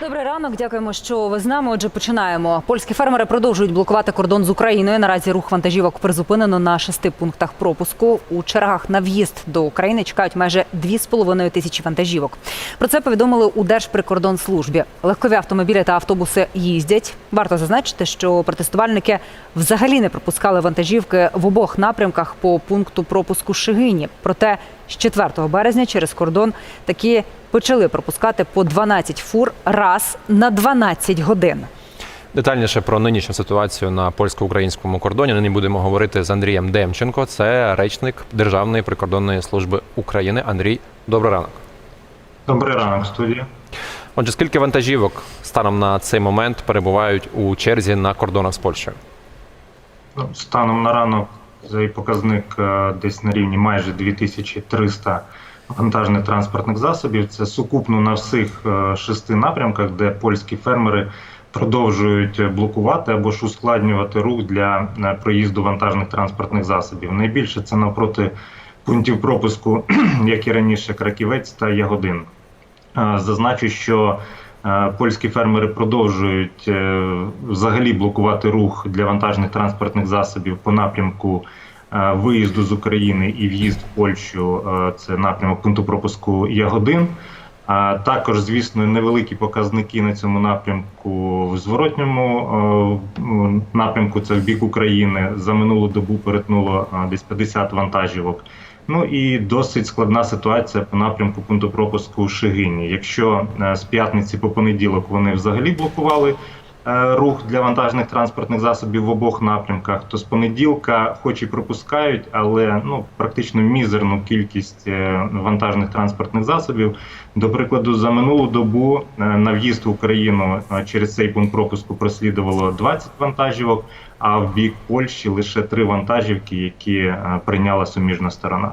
Добрий ранок, дякуємо, що ви з нами. Отже, починаємо. Польські фермери продовжують блокувати кордон з Україною. Наразі рух вантажівок призупинено на шести пунктах пропуску. У чергах на в'їзд до України чекають майже 2,5 тисячі вантажівок. Про це повідомили у Держприкордонслужбі. Легкові автомобілі та автобуси їздять. Варто зазначити, що протестувальники взагалі не пропускали вантажівки в обох напрямках по пункту пропуску Шигині. Проте з 4 березня через кордон такі почали пропускати по 12 фур раз на 12 годин. Детальніше про нинішню ситуацію на польсько-українському кордоні нині будемо говорити з Андрієм Демченко. Це речник Державної прикордонної служби України. Андрій, добрий ранок. Добрий ранок, студія. Отже, скільки вантажівок станом на цей момент перебувають у черзі на кордонах з Польщею? Ну, Станом на ранок цей показник е, десь на рівні майже 2300 вантажних транспортних засобів. Це сукупно на всіх е, шести напрямках, де польські фермери продовжують блокувати або ж ускладнювати рух для е, проїзду вантажних транспортних засобів. Найбільше це навпроти пунктів пропуску, як і раніше, Краківець та Ягодин. Е, Зазначу, що е, польські фермери продовжують е, взагалі блокувати рух для вантажних транспортних засобів по напрямку е, виїзду з України і в'їзд в Польщу. е, Це напрямок пункту пропуску Ягодин. А також, звісно, невеликі показники на цьому напрямку в зворотньому е, напрямку. Це в бік України. За минулу добу перетнуло е, десь 50 вантажівок. Ну і досить складна ситуація по напрямку пункту пропуску Шигині. Якщо е, з п'ятниці по понеділок вони взагалі блокували е, рух для вантажних транспортних засобів в обох напрямках, то з понеділка, хоч і пропускають, але ну практично мізерну кількість е, вантажних транспортних засобів. До прикладу, за минулу добу е, на в'їзд в Україну е, через цей пункт пропуску прослідувало 20 вантажівок. А в бік Польщі лише три вантажівки, які е, прийняла суміжна сторона.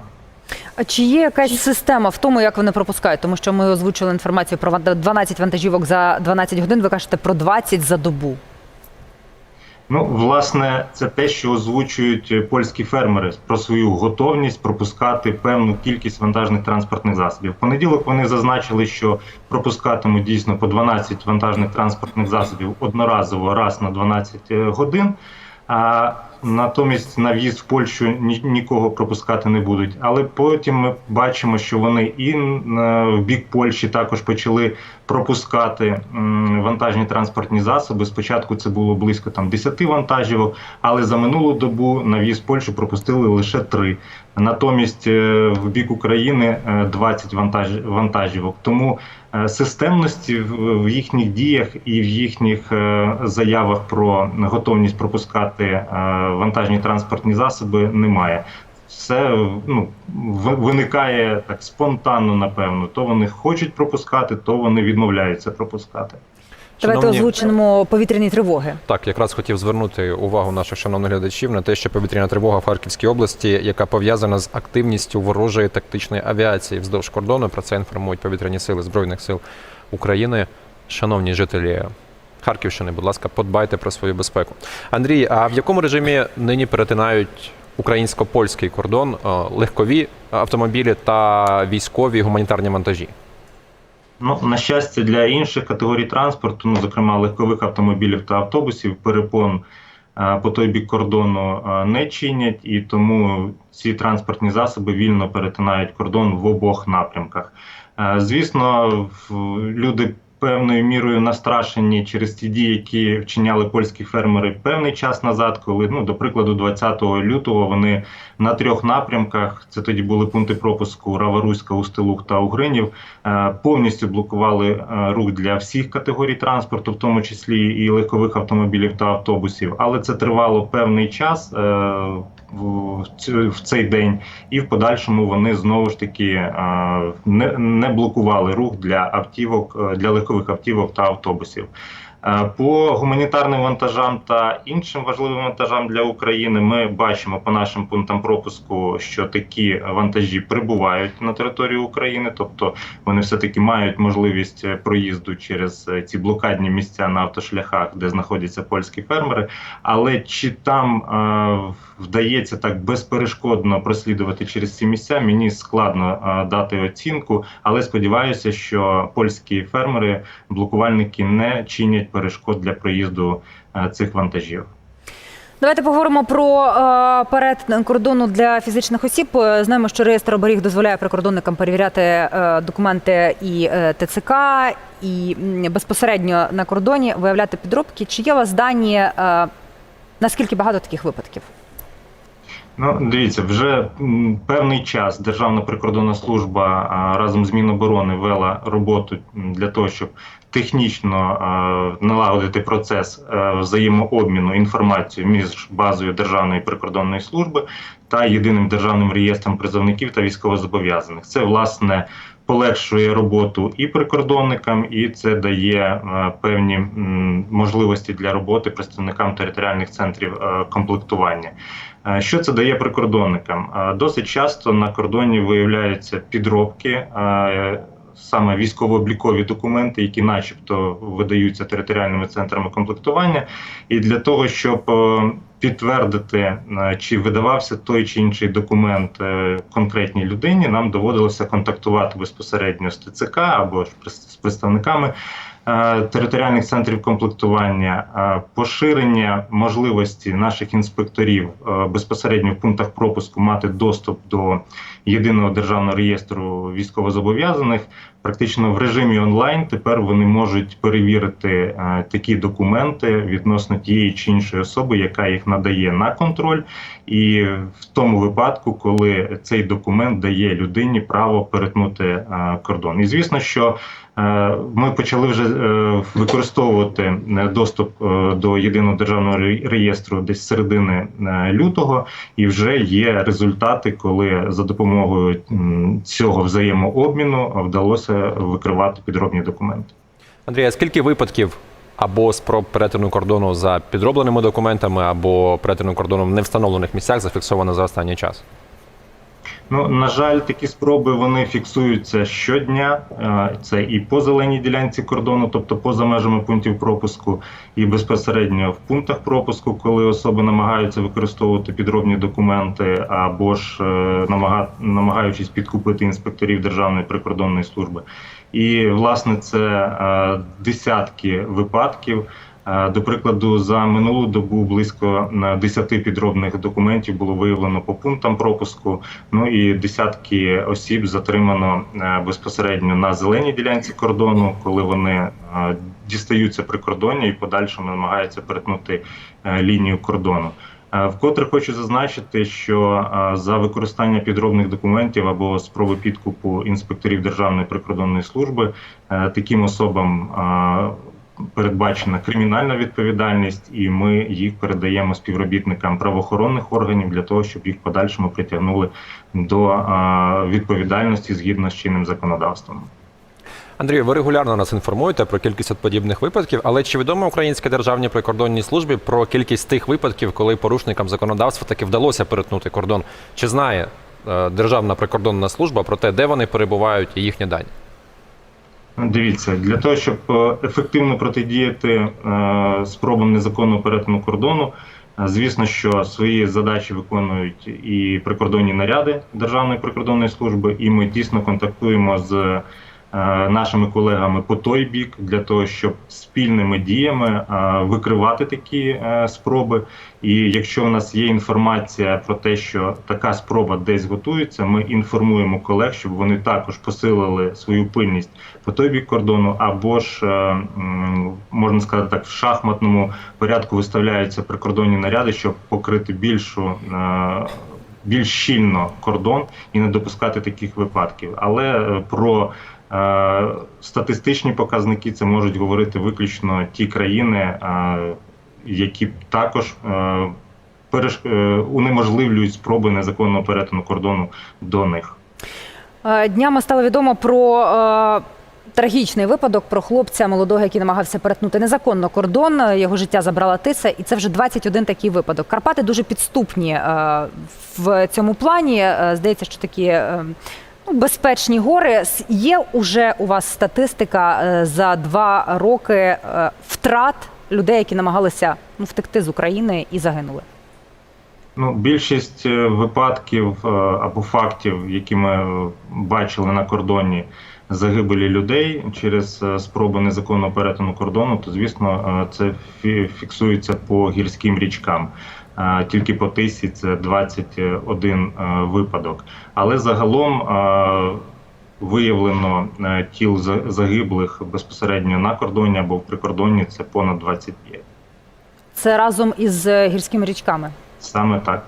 А чи є якась система в тому, як вони пропускають? Тому що ми озвучили інформацію про ван- 12 вантажівок за 12 годин. Ви кажете про 20 за добу. Ну, власне, це те, що озвучують е, польські фермери про свою готовність пропускати певну кількість вантажних транспортних засобів. В понеділок вони зазначили, що пропускатимуть дійсно по 12 вантажних транспортних засобів одноразово раз на 12 годин. А натомість на в'їзд в Польщу ні- нікого пропускати не будуть. Але потім ми бачимо, що вони і е, в бік Польщі також почали пропускати вантажні транспортні засоби. Спочатку це було близько там 10 вантажівок, але за минулу добу на в'їзд в Польщу пропустили лише 3. Натомість е, в бік України е, 20 вантаж, вантажівок. Тому е, системності в в їхніх діях і в їхніх е, заявах про готовність пропускати е, вантажні транспортні засоби немає. Все ну виникає так спонтанно, напевно. То вони хочуть пропускати, то вони відмовляються пропускати. Давайте Шановні- озвучимо повітряні тривоги. Так, якраз хотів звернути увагу наших шановних глядачів на те, що повітряна тривога в Харківській області, яка пов'язана з активністю ворожої тактичної авіації вздовж кордону. Про це інформують повітряні сили Збройних сил України. Шановні жителі Харківщини, будь ласка, подбайте про свою безпеку. Андрій, а в якому режимі нині перетинають українсько-польський кордон е, легкові автомобілі та військові гуманітарні вантажі? Ну, на щастя, для інших категорій транспорту, ну, зокрема легкових автомобілів та автобусів, перепон а, по той бік кордону а, не чинять, і тому ці транспортні засоби вільно перетинають кордон в обох напрямках. А, Звісно, в- люди певною мірою настрашені через ті дії, які вчиняли польські фермери певний час назад, коли, ну, до прикладу, 20 лютого вони на трьох напрямках, це тоді були пункти пропуску Раваруська, Устилух та Угринів, е, повністю блокували е, рух для всіх категорій транспорту, в тому числі і легкових автомобілів та автобусів. Але це тривало певний час е, в цей день, і в подальшому вони знову ж таки е, не, не блокували рух для автівок, е, для легкових автівок та автобусів. Е, По гуманітарним вантажам та іншим важливим вантажам для України ми бачимо по нашим пунктам пропуску, що такі вантажі прибувають на територію України, тобто вони все таки мають можливість проїзду через е, ці блокадні місця на автошляхах, де знаходяться польські фермери. Але чи там е, вдається так безперешкодно прослідувати через ці місця, мені складно е, дати оцінку, але сподіваюся, що польські фермери, блокувальники не чинять перешкод для проїзду е, цих вантажів. Давайте поговоримо про е, перетин кордону для фізичних осіб. Е, Знаємо, що реєстр оберіг дозволяє прикордонникам перевіряти е, документи і е, ТЦК, і м, безпосередньо на кордоні виявляти підробки. Чи є у вас дані? Е, наскільки багато таких випадків? Ну, дивіться, вже певний час Державна прикордонна служба разом з Міноборони вела роботу для того, щоб технічно а, налагодити процес а, взаємообміну інформацією між базою Державної прикордонної служби та єдиним державним реєстром призовників та військовозобов'язаних. Це власне. Полегшує роботу і прикордонникам, і це дає е, певні можливості для роботи представникам територіальних центрів е, комплектування. Е, Що це дає прикордонникам? Е, Досить часто на кордоні виявляються підробки, е, саме військово-облікові документи, які, начебто, видаються територіальними центрами комплектування. І для того, щоб е, підтвердити, е, чи видавався той чи інший документ е, конкретній людині, нам доводилося контактувати безпосередньо з ТЦК або з представниками територіальних центрів комплектування, е, поширення можливості наших інспекторів е, безпосередньо в пунктах пропуску мати доступ до єдиного державного реєстру військовозобов'язаних. Практично в режимі онлайн тепер вони можуть перевірити е, такі документи відносно тієї чи іншої особи, яка їх надає на контроль, і в тому випадку, коли цей документ дає людині право перетнути е, кордон. І звісно, що Е, Ми почали вже е, використовувати е, доступ е, до єдиного державного реєстру десь середини е, лютого, і вже є результати, коли за допомогою цього взаємообміну вдалося викривати підробні документи. Андрій, а скільки випадків або спроб перетину кордону за підробленими документами, або перетину кордону в невстановлених місцях зафіксовано за останній час? Ну, на жаль, такі спроби вони фіксуються щодня. Е, Це і по зеленій ділянці кордону, тобто поза межами пунктів пропуску, і безпосередньо в пунктах пропуску, коли особи намагаються використовувати підробні документи або ж е, намагаючись підкупити інспекторів Державної прикордонної служби. І власне це е, десятки випадків. Е, До прикладу, за минулу добу близько е, 10 підробних документів було виявлено по пунктам пропуску. Ну і десятки осіб затримано е, безпосередньо на зеленій ділянці кордону, коли вони е, дістаються прикордоння і подальшому намагаються перетнути лінію кордону. Вкотре хочу зазначити, що за використання підробних документів або спроби підкупу інспекторів Державної прикордонної служби таким особам передбачена кримінальна відповідальність, і ми їх передаємо співробітникам правоохоронних органів для того, щоб їх подальшому притягнули до відповідальності згідно з чинним законодавством. Андрію, ви регулярно нас інформуєте про кількість подібних випадків, але чи відомо українській державній прикордонній службі про кількість тих випадків, коли порушникам законодавства таки вдалося перетнути кордон? Чи знає е, Державна прикордонна служба про те, де вони перебувають і їхні дані? Дивіться, для того, щоб е, ефективно протидіяти е, спробам незаконного перетину кордону, е, звісно, що свої задачі виконують і прикордонні наряди Державної прикордонної служби, і ми тісно контактуємо з нашими колегами по той бік для того, щоб спільними діями е, викривати такі е, спроби. І якщо у нас є інформація про те, що така спроба десь готується, ми інформуємо колег, щоб вони також посилили свою пильність по той бік кордону, або ж е, можна сказати так, в шахматному порядку виставляються прикордонні наряди, щоб покрити більшу. е, Більш щільно кордон і не допускати таких випадків. Але е, про е, статистичні показники це можуть говорити виключно ті країни, е, які також е, е, унеможливлюють спроби незаконного перетину кордону до них. Е, Днями стало відомо про е, Трагічний випадок про хлопця молодого, який намагався перетнути незаконно кордон. Його життя забрала тиса, і це вже 21 такий випадок. Карпати дуже підступні е, в цьому плані. Е, Здається, що такі е, безпечні гори. Є уже у вас статистика е, за два роки е, втрат людей, які намагалися ну, втекти з України і загинули. Ну, більшість е, випадків або фактів, які ми бачили на кордоні загибелі людей через спробу незаконного перетину кордону, то звісно це фі- фіксується по гірським річкам. Тільки по тисі це 21 е, випадок. Але загалом е, виявлено е, тіл за- загиблих безпосередньо на кордоні або в прикордонні це понад 25. Це разом із гірськими річками. Саме так.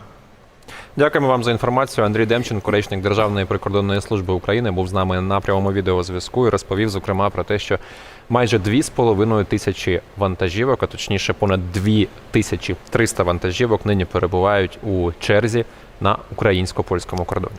Дякуємо вам за інформацію. Андрій Демченко, речник Державної прикордонної служби України, був з нами на прямому відеозв'язку і розповів, зокрема, про те, що майже 2,5 тисячі вантажівок, а точніше понад 2300 вантажівок нині перебувають у черзі на українсько-польському кордоні.